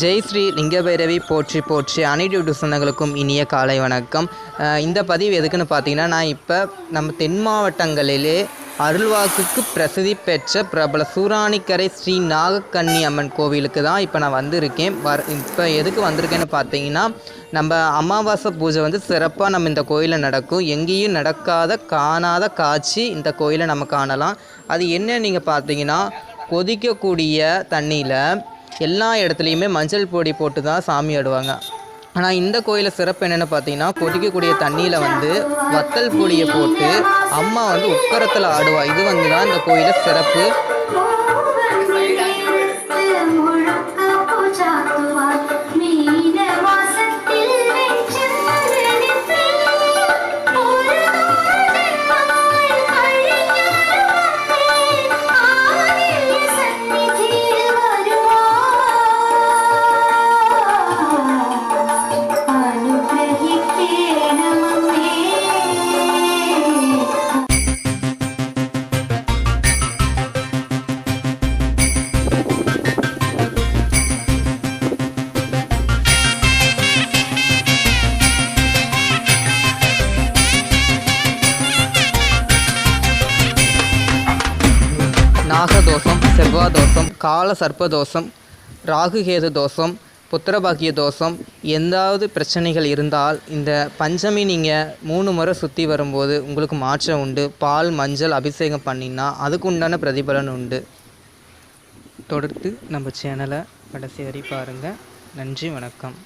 ஜெய் ஸ்ரீ லிங்கபைரவி போற்றி போற்றி அனைத்து சொந்தங்களுக்கும் இனிய காலை வணக்கம். இந்த பதிவு எதுக்குன்னு பார்த்தீங்கன்னா நான் இப்போ நம்ம தென் மாவட்டங்களிலே அருள்வாக்குக்கு பிரசித்தி பெற்ற பிரபல சூராணிக்கரை ஸ்ரீ நாகக்கன்னி அம்மன் கோவிலுக்கு தான் இப்போ நான் வந்திருக்கேன். வர் இப்போ எதுக்கு வந்திருக்கேன்னு பார்த்தீங்கன்னா நம்ம அமாவாசை பூஜை வந்து சிறப்பாக நம்ம இந்த கோயிலில் நடக்கும். எங்கேயும் நடக்காத காணாத காட்சி இந்த கோயிலை நம்ம காணலாம். அது என்ன நீங்கள் பார்த்தீங்கன்னா கொதிக்கக்கூடிய தண்ணியில் எல்லா இடத்துலையுமே மஞ்சள் பொடி போட்டு தான் சாமி ஆடுவாங்க. ஆனால் இந்த கோயிலில் சிறப்பு என்னென்னு பார்த்தீங்கன்னா கொதிக்கக்கூடிய தண்ணியில் வந்து வத்தல் பொடியை போட்டு அம்மா வந்து உக்கரத்தில் ஆடுவாள் இது வந்து தான் இந்த கோயிலில் சிறப்பு. நாகதோஷம் செவ்வாதோஷம் கால சர்ப்பதோஷம் ராகுகேது தோஷம் புத்திரபாகிய தோஷம் எந்தாவது பிரச்சனைகள் இருந்தால் இந்த பஞ்சமி நீங்கள் மூணு முறை சுற்றி வரும்போது உங்களுக்கு மாற்றம் உண்டு. பால் மஞ்சள் அபிஷேகம் பண்ணினா அதுக்கு உண்டான பிரதிபலன் உண்டு. தொடர்ந்து நம்ம சேனலை கடைசி வரை பாருங்கள் நன்றி வணக்கம்.